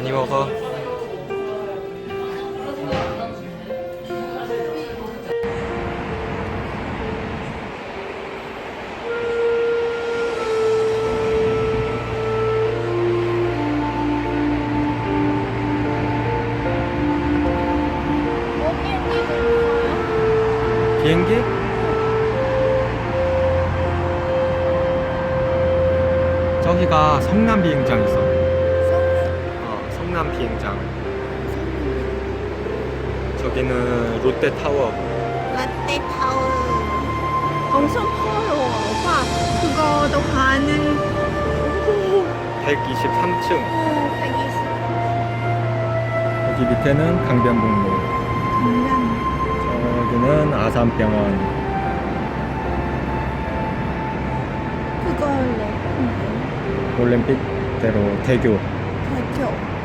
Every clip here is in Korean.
많이 먹어. 비행기? 저기가 성남 비행장 있어. 어, 성남 비행장. 저기는 롯데타워. 롯데타워 엄청 커요 오빠 그거도 가는 123층. 오 120. 여기 밑에는 강변북로. 강남 저기는 아산병원. 그걸래 올림픽대로 대교. 대표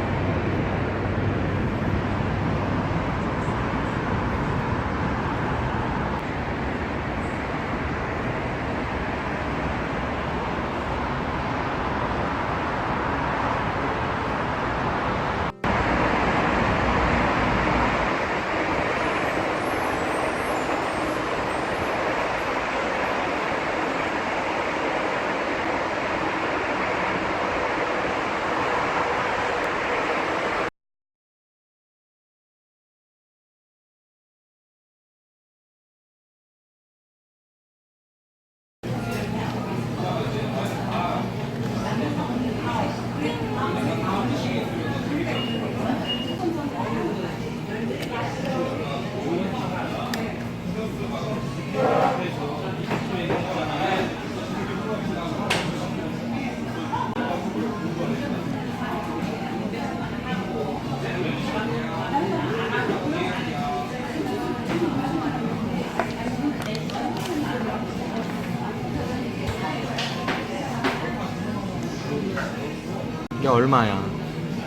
이게 얼마야?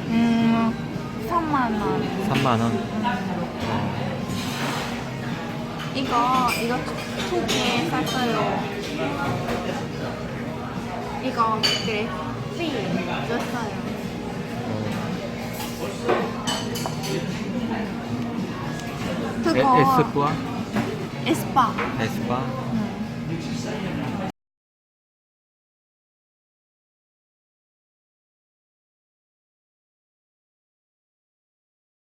음 3만 원 3만 원. 이거 이거 두개 샀어요 이거 그래 프리 줬어요 그거 에스쁘아? 에스파 에스파?